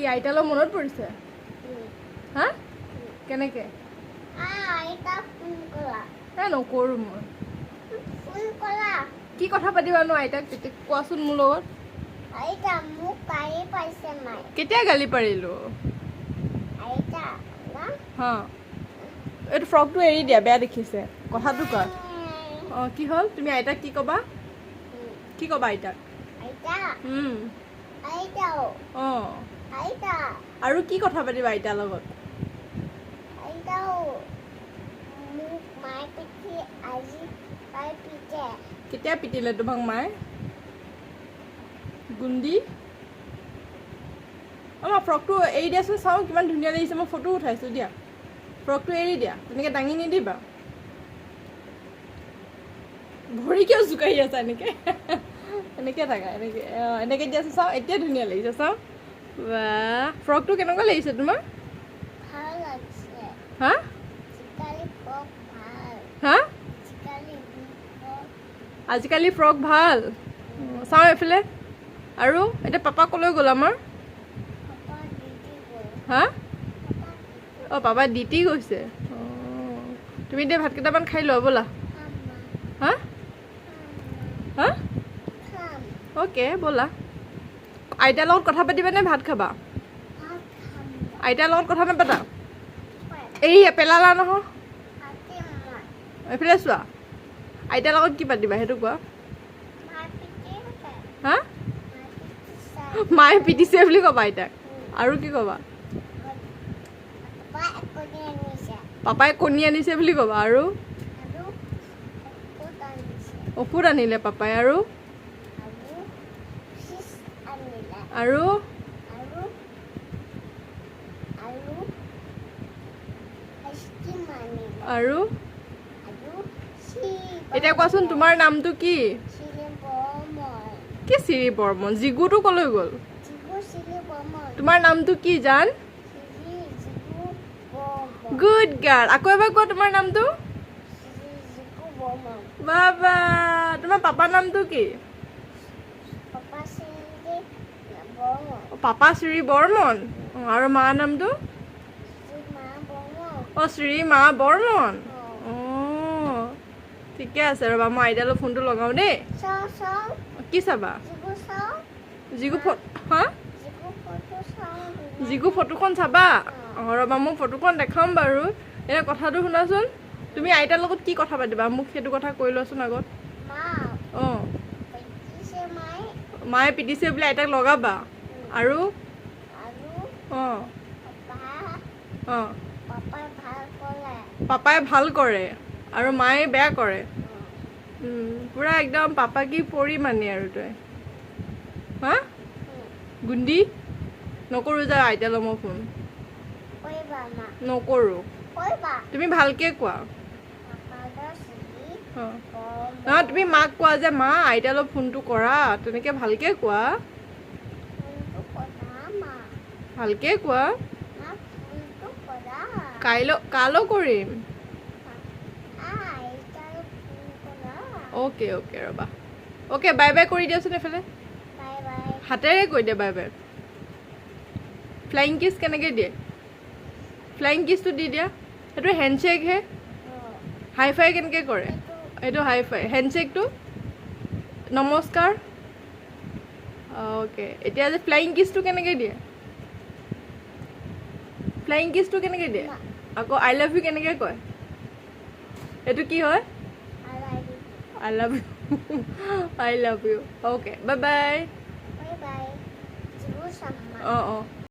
কি আইতালৈ মনত পৰিছে? হা? কেনেকে? এ নকৰোঁ মই। কি কথা পাতিবানো আইতাক? তেতিয়া কোৱাচোন মোৰ লগত। কেতিয়া গালি পাৰিলোঁ? না? হা। এইটো ফ্ৰকটো এৰি দিয়া বেয়া দেখিছে। কথাটো কোৱা অঁ কি হ'ল? তুমি আইতাক কি ক'বা? কি ক'বা আইতাক? আইতা? অঁ। আৰু কি কথা পাতিবা আইতাৰ লগত? কেতিয়া পিটিলে তোমাক মায়ে? গুন্দি আমাৰ ফ্ৰকটো এৰি দিয়াচোন চাওঁ কিমান ধুনীয়া লাগিছে মই ফটো উঠাইছোঁ দিয়া। ফ্ৰকটো এৰি দিয়া তেনেকৈ দাঙি নিদিবা। ভৰি কিয় জোকাৰি আছা এনেকৈ? এনেকৈ থাকা এনেকৈ এনেকৈ দিয়াচোন চাওঁ এতিয়া ধুনীয়া লাগিছে চাওঁ। বা ফ্ৰকটো কেনেকুৱা লাগিছে তোমাৰ? হা? হা? আজিকালি ফ্ৰক ভাল। চাওঁ এইফালে। আৰু এতিয়া পাপা ক'লৈ গ'ল আমাৰ? হা? অঁ পাপা ডিউটি গৈছে। অঁ তুমি এতিয়া ভাত কেইটামান খাই লোৱা ব'লা। হা? হা? অ'কে ব'লা। আইতাৰ লগত কথা পাতিবা নে ভাত খাবা? আইতাৰ লগত কথা নাপাতা? এই পেলালা নহয়। এইফালে চোৱা আইতাৰ লগত কি পাতিবা সেইটো কোৱা? হা? মায়ে পিটিছে বুলি ক'বা আইতাক। আৰু কি ক'বা? পাপাই কণী আনিছে বুলি ক'বা আৰু? ঔষধ আনিলে পাপাই আৰু? আৰু আৰু এতিয়া কোৱাচোন, তোমাৰ নামটো কি? কি চিৰি বৰ্মন? জিগুটো ক'লৈ গ'ল? তোমাৰ নামটো কি জান? গুড গাৰ্ল আকৌ এবাৰ কোৱা তোমাৰ নামটো? বাবা, তোমাৰ পাপাৰ নামটো কি? পাপা শ্ৰী বৰ্মন। অ, আৰু মাৰ নামটো? অ শ্ৰী মা বৰ্মন। অ ঠিকে আছে ৰ'বা মই আইতালৈ ফোনটো লগাওঁ দেই। কি চাবা? জিগু হা? জিগু ফটোখন চাবা? অঁ ৰ'বা মই ফটোখন দেখাম বাৰু। এতিয়া কথাটো শুনাচোন তুমি আইতাৰ লগত কি কথা পাতিবা? মোক সেইটো কথা কৈ লোৱাচোন আগত। অঁ। মায়ে পিটিছে বুলি আইতাক লগাবা। আৰু? অঁ। অঁ। পাপাই ভাল কৰে। আৰু মায়ে বেয়া কৰে। পুৰা একদম পাপা কি পৰি মানি আৰু তই। হা? গুন্দি নকৰোঁ যা আইতালৈ মই ফোন। নকৰোঁ। তুমি ভালকে কোৱা। নহয় তুমি মাক কোৱা যে মা আইতালৈ ফোনটো কৰা তেনেকৈ ভালকে কোৱা। ভালকে কোৱা। কাইলৈ কালৈ কৰিম। অ'কে অ'কে ৰ'বা। অ'কে বাই বাই কৰি দিয়াচোন এইফালে। হাতেৰে কৈ দিয়া বাই বাই। ফ্লাইং কিছ কেনেকৈ দিয়ে? ফ্লাইং কিছটো দি দিয়া। সেইটো হেণ্ডশ্বেকহে হাই ফাই কেনেকৈ কৰে? এইটো হাই ফাই হেণ্ডশ্বেকটো নমস্কাৰ। অ'কে এতিয়া যে ফ্লাইং কিছটো কেনেকৈ দিয়ে? ফ্লাইং কিছটো কেনেকৈ দিয়ে? আকৌ আই লাভ ইউ কেনেকৈ কয়? এইটো কি হয়? I love you I love you okay bye bye অঁ অঁ।